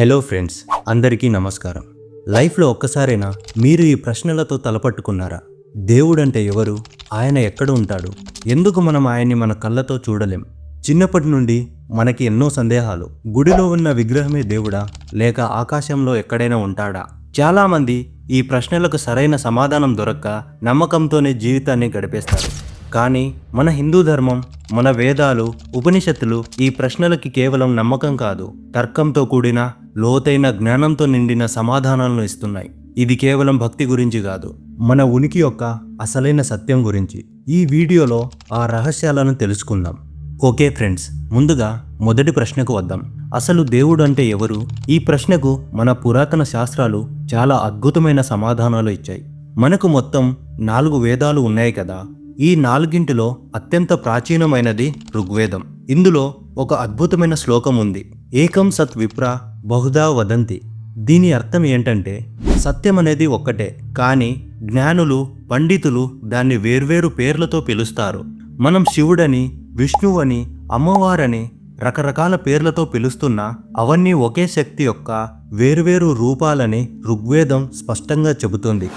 Hello friends అందరికీ నమస్కారం. లైఫ్లో ఒక్కసారైనా మీరు ఈ ప్రశ్నలతో తలపట్టుకున్నారా? దేవుడంటే ఎవరు? ఆయన ఎక్కడ ఉంటాడు? ఎందుకు మనం ఆయన్ని మన కళ్ళతో చూడలేం? చిన్నప్పటి నుండి మనకి ఎన్నో సందేహాలు. గుడిలో ఉన్న విగ్రహమే దేవుడా? లేక ఆకాశంలో ఎక్కడైనా ఉంటాడా? చాలామంది ఈ ప్రశ్నలకు సరైన సమాధానం దొరక్క నమ్మకంతోనే జీవితాన్ని గడిపేస్తారు. కానీ మన హిందూ ధర్మం మన వేదాలు ఉపనిషత్తులు ఈ ప్రశ్నలకి కేవలం నమ్మకం కాదు. తర్కంతో కూడిన లోతైన జ్ఞానంతో నిండిన సమాధానాలను ఇస్తున్నాయి. ఇది కేవలం భక్తి గురించి కాదు. మన ఉనికి యొక్క అసలైన సత్యం గురించి. ఈ వీడియోలో ఆ రహస్యాలను తెలుసుకుందాం. ఓకే ఫ్రెండ్స్ ముందుగా మొదటి ప్రశ్నకు వద్దాం. అసలు దేవుడు అంటే ఎవరు? ఈ ప్రశ్నకు మన పురాతన శాస్త్రాలు చాలా అద్భుతమైన సమాధానాలు ఇచ్చాయి. మనకు మొత్తం నాలుగు వేదాలు ఉన్నాయి కదా. ఈ నాలుగింటిలో అత్యంత ప్రాచీనమైనది ఋగ్వేదం. ఇందులో ఒక అద్భుతమైన శ్లోకం ఉంది. ఏకం సత్ విప్ర బహుదా వదంతి. దీని అర్థం ఏంటంటే సత్యం అనేది ఒక్కటే కానీ జ్ఞానులు పండితులు దాన్ని వేర్వేరు పేర్లతో పిలుస్తారు. మనం శివుడని విష్ణువని అమ్మవారని రకరకాల పేర్లతో పిలుస్తున్నా అవన్నీ ఒకే శక్తి యొక్క వేర్వేరు రూపాలని ఋగ్వేదం స్పష్టంగా చెబుతుంది.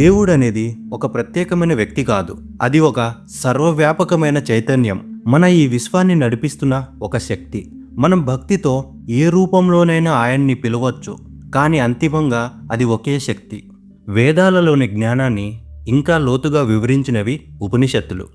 దేవుడు అనేది ఒక ప్రత్యేకమైన వ్యక్తి కాదు. అది ఒక సర్వవ్యాపకమైన చైతన్యం. మన ఈ విశ్వాన్ని నడిపిస్తున్న ఒక శక్తి. మనం భక్తితో ఏ రూపంలోనైనా ఆయన్ని పిలవచ్చు. కానీ అంతిమంగా అది ఒకే శక్తి. వేదాలలోని జ్ఞానాన్ని ఇంకా లోతుగా వివరించినవి ఉపనిషత్తులు.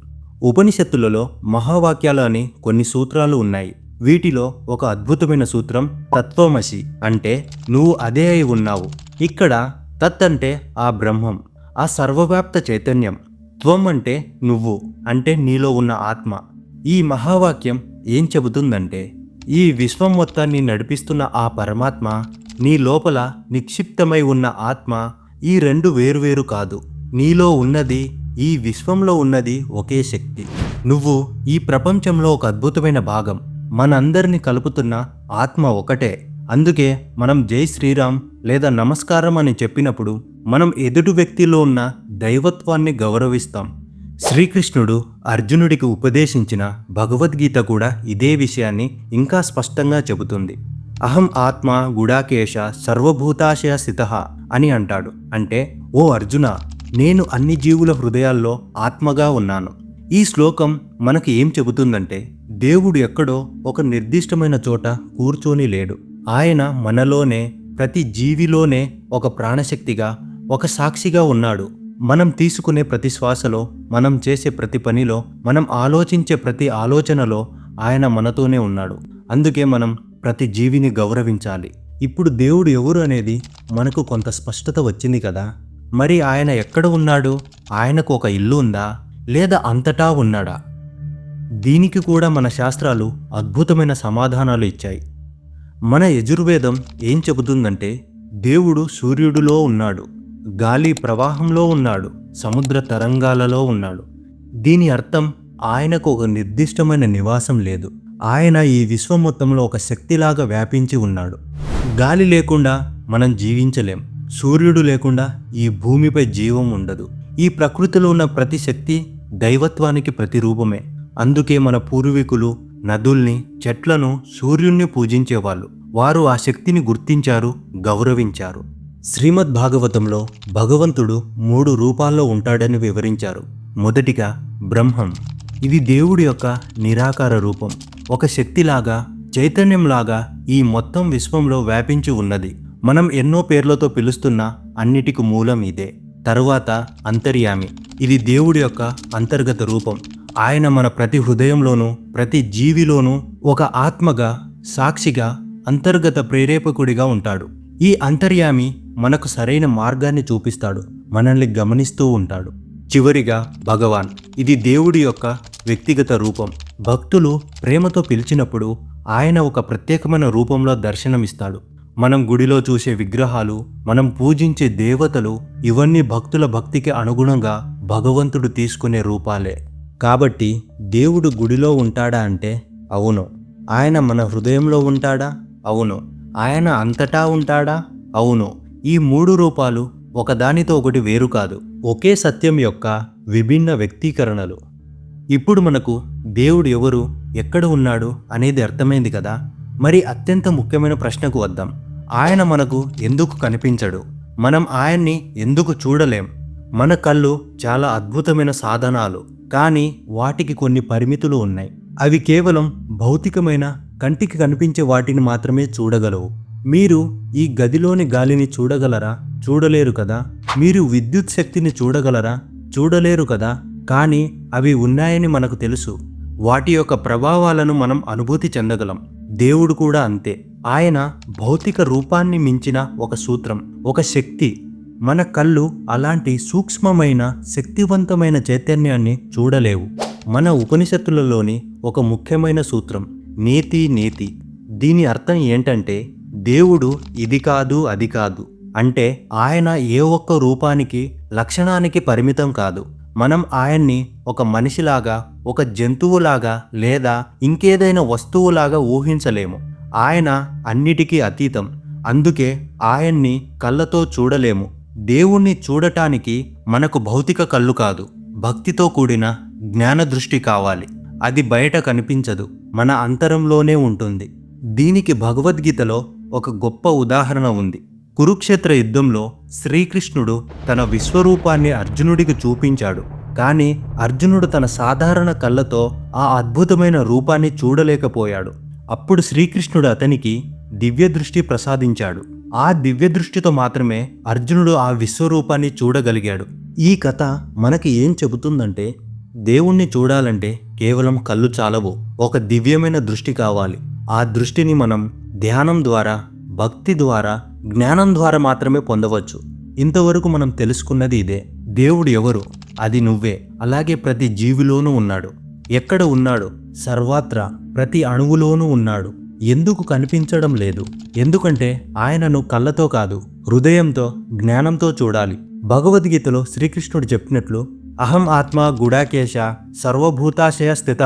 ఉపనిషత్తులలో మహావాక్యాలు అని కొన్ని సూత్రాలు ఉన్నాయి. వీటిలో ఒక అద్భుతమైన సూత్రం తత్వమసి అంటే నువ్వు అదే అయి ఉన్నావు. ఇక్కడ తత్ అంటే ఆ బ్రహ్మం. ఆ సర్వవ్యాప్త చైతన్యం త్వం అంటే నువ్వు అంటే నీలో ఉన్న ఆత్మ. ఈ మహావాక్యం ఏం చెబుతుందంటే ఈ విశ్వం మొత్తాన్ని నడిపిస్తున్న ఆ పరమాత్మ నీ లోపల నిక్షిప్తమై ఉన్న ఆత్మ ఈ రెండు వేరువేరు కాదు. నీలో ఉన్నది ఈ విశ్వంలో ఉన్నది ఒకే శక్తి. నువ్వు ఈ ప్రపంచంలో ఒక అద్భుతమైన భాగం. మనందరిని కలుపుతున్న ఆత్మ ఒకటే. అందుకే మనం జై శ్రీరామ్ లేదా నమస్కారం అని చెప్పినప్పుడు మనం ఎదుటి వ్యక్తిలో ఉన్న దైవత్వాన్ని గౌరవిస్తాం. శ్రీకృష్ణుడు అర్జునుడికి ఉపదేశించిన భగవద్గీత కూడా ఇదే విషయాన్ని ఇంకా స్పష్టంగా చెబుతుంది. అహం ఆత్మ గుడాకేశ సర్వభూతాశయ స్థిత అని అంటాడు. అంటే ఓ అర్జున నేను అన్ని జీవుల హృదయాల్లో ఆత్మగా ఉన్నాను. ఈ శ్లోకం మనకు ఏం చెబుతుందంటే దేవుడు ఎక్కడో ఒక నిర్దిష్టమైన చోట కూర్చొని లేడు. ఆయన మనలోనే ప్రతి జీవిలోనే ఒక ప్రాణశక్తిగా ఒక సాక్షిగా ఉన్నాడు. మనం తీసుకునే ప్రతి శ్వాసలో మనం చేసే ప్రతి పనిలో మనం ఆలోచించే ప్రతి ఆలోచనలో ఆయన మనతోనే ఉన్నాడు. అందుకే మనం ప్రతి జీవిని గౌరవించాలి. ఇప్పుడు దేవుడు ఎవరు అనేది మనకు కొంత స్పష్టత వచ్చింది కదా? మరి ఆయన ఎక్కడ ఉన్నాడు? ఆయనకు ఒక ఇల్లు ఉందా? లేదా అంతటా ఉన్నాడా? దీనికి కూడా మన శాస్త్రాలు అద్భుతమైన సమాధానాలు ఇచ్చాయి. మన యజుర్వేదం ఏం చెబుతుందంటే దేవుడు సూర్యుడిలో ఉన్నాడు గాలి ప్రవాహంలో ఉన్నాడు సముద్ర తరంగాలలో ఉన్నాడు. దీని అర్థం ఆయనకు ఒక నిర్దిష్టమైన నివాసం లేదు. ఆయన ఈ విశ్వం మొత్తంలో ఒక శక్తిలాగా వ్యాపించి ఉన్నాడు. గాలి లేకుండా మనం జీవించలేం. సూర్యుడు లేకుండా ఈ భూమిపై జీవం ఉండదు. ఈ ప్రకృతిలో ఉన్న ప్రతి శక్తి దైవత్వానికి ప్రతిరూపమే. అందుకే మన పూర్వీకులు నదుల్ని చెట్లను సూర్యుణ్ణి పూజించేవాళ్ళు. వారు ఆ శక్తిని గుర్తించారు గౌరవించారు. శ్రీమద్ భాగవతంలో భగవంతుడు మూడు రూపాల్లో ఉంటాడని వివరించారు. మొదటిగా బ్రహ్మం. ఇది దేవుడి యొక్క నిరాకార రూపం. ఒక శక్తిలాగా చైతన్యంలాగా ఈ మొత్తం విశ్వంలో వ్యాపించి ఉన్నది. మనం ఎన్నో పేర్లతో పిలుస్తున్న అన్నిటికి మూలం ఇదే. తరువాత అంతర్యామి. ఇది దేవుడి యొక్క అంతర్గత రూపం. ఆయన మన ప్రతి హృదయంలోనూ ప్రతి జీవిలోనూ ఒక ఆత్మగా సాక్షిగా అంతర్గత ప్రేరేపకుడిగా ఉంటాడు. ఈ అంతర్యామి మనకు సరైన మార్గాన్ని చూపిస్తాడు. మనల్ని గమనిస్తూ ఉంటాడు. చివరిగా భగవాన్ ఇది దేవుడి యొక్క వ్యక్తిగత రూపం. భక్తులు ప్రేమతో పిలిచినప్పుడు ఆయన ఒక ప్రత్యేకమైన రూపంలో దర్శనమిస్తాడు. మనం గుడిలో చూసే విగ్రహాలు మనం పూజించే దేవతలు ఇవన్నీ భక్తుల భక్తికి అనుగుణంగా భగవంతుడు తీసుకునే రూపాలే. కాబట్టి దేవుడు గుడిలో ఉంటాడా అంటే అవును. ఆయన మన హృదయంలో ఉంటాడా? అవును. ఆయన అంతటా ఉంటాడా? అవును. ఈ మూడు రూపాలు ఒకదానితో ఒకటి వేరు కాదు. ఒకే సత్యం యొక్క విభిన్న వ్యక్తీకరణలు. ఇప్పుడు మనకు దేవుడు ఎవరు ఎక్కడ ఉన్నాడు అనేది అర్థమైంది కదా? మరి అత్యంత ముఖ్యమైన ప్రశ్నకు వద్దాం. ఆయన మనకు ఎందుకు కనిపించడు? మనం ఆయన్ని ఎందుకు చూడలేం? మన కళ్ళు చాలా అద్భుతమైన సాధనాలు కానీ వాటికి కొన్ని పరిమితులు ఉన్నాయి. అవి కేవలం భౌతికమైన కంటికి కనిపించే వాటిని మాత్రమే చూడగలవు. మీరు ఈ గదిలోని గాలిని చూడగలరా? చూడలేరు కదా. మీరు విద్యుత్ శక్తిని చూడగలరా? చూడలేరు కదా. కానీ అవి ఉన్నాయని మనకు తెలుసు. వాటి యొక్క ప్రభావాలను మనం అనుభూతి చెందగలం. దేవుడు కూడా అంతే. ఆయన భౌతిక రూపాన్ని మించిన ఒక సూత్రం ఒక శక్తి మన కళ్ళు అలాంటి సూక్ష్మమైన శక్తివంతమైన చైతన్యాన్ని చూడలేవు. మన ఉపనిషత్తులలోని ఒక ముఖ్యమైన సూత్రం నీతి నీతి. దీని అర్థం ఏంటంటే దేవుడు ఇది కాదు అది కాదు. అంటే ఆయన ఏ ఒక్క రూపానికి లక్షణానికి పరిమితం కాదు. మనం ఆయన్ని ఒక మనిషిలాగా ఒక జంతువులాగా లేదా ఇంకేదైనా వస్తువులాగా ఊహించలేము. ఆయన అన్నిటికీ అతీతం. అందుకే ఆయన్ని కళ్ళతో చూడలేము. దేవుణ్ణి చూడటానికి మనకు భౌతిక కళ్ళు కాదు భక్తితో కూడిన జ్ఞాన దృష్టి కావాలి. అది బయట కనిపించదు మన అంతరంలోనే ఉంటుంది. దీనికి భగవద్గీతలో ఒక గొప్ప ఉదాహరణ ఉంది. కురుక్షేత్ర యుద్ధంలో శ్రీకృష్ణుడు తన విశ్వరూపాన్ని అర్జునుడికి చూపించాడు. కానీ అర్జునుడు తన సాధారణ కళ్ళతో ఆ అద్భుతమైన రూపాన్ని చూడలేకపోయాడు. అప్పుడు శ్రీకృష్ణుడు అతనికి దివ్య దృష్టి ప్రసాదించాడు. ఆ దివ్య దృష్టితో మాత్రమే అర్జునుడు ఆ విశ్వరూపాన్ని చూడగలిగాడు. ఈ కథ మనకి ఏం చెబుతుందంటే దేవుణ్ణి చూడాలంటే కేవలం కళ్ళు చాలవు ఒక దివ్యమైన దృష్టి కావాలి. ఆ దృష్టిని మనం ధ్యానం ద్వారా భక్తి ద్వారా జ్ఞానం ద్వారా మాత్రమే పొందవచ్చు. ఇంతవరకు మనం తెలుసుకున్నది ఇదే. దేవుడు ఎవరు? అది నువ్వే. అలాగే ప్రతి జీవిలోనూ ఉన్నాడు. ఎక్కడ ఉన్నాడు? సర్వాత్ర ప్రతి అణువులోనూ ఉన్నాడు. ఎందుకు కనిపించడం లేదు? ఎందుకంటే ఆయనను కళ్ళతో కాదు హృదయంతో జ్ఞానంతో చూడాలి. భగవద్గీతలో శ్రీకృష్ణుడు చెప్పినట్లు అహం ఆత్మ గుడాకేశ సర్వభూతాశయ స్థిత.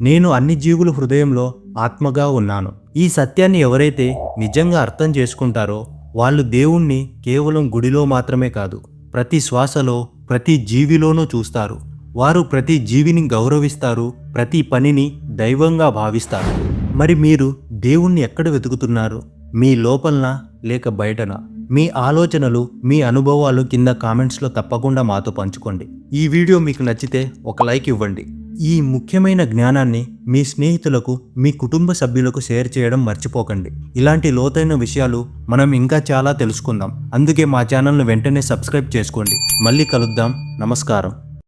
నేను అన్ని జీవుల హృదయంలో ఆత్మగా ఉన్నాను. ఈ సత్యాన్ని ఎవరైతే నిజంగా అర్థం చేసుకుంటారో వాళ్ళు దేవుణ్ణి కేవలం గుడిలో మాత్రమే కాదు ప్రతి శ్వాసలో ప్రతి జీవిలోనూ చూస్తారు. వారు ప్రతి జీవిని గౌరవిస్తారు ప్రతి పనిని దైవంగా భావిస్తారు. మరి మీరు దేవుణ్ణి ఎక్కడ వెతుకుతున్నారు? మీ లోపలనా లేక బయటనా? మీ ఆలోచనలు మీ అనుభవాలు కింద కామెంట్స్లో తప్పకుండా మాతో పంచుకోండి. ఈ వీడియో మీకు నచ్చితే ఒక లైక్ ఇవ్వండి. ఈ ముఖ్యమైన జ్ఞానాన్ని మీ స్నేహితులకు మీ కుటుంబ సభ్యులకు షేర్ చేయడం మర్చిపోకండి. ఇలాంటి లోతైన విషయాలు మనం ఇంకా చాలా తెలుసుకుందాం. అందుకే మా ఛానల్ను వెంటనే సబ్స్క్రైబ్ చేసుకోండి. మళ్ళీ కలుద్దాం. నమస్కారం.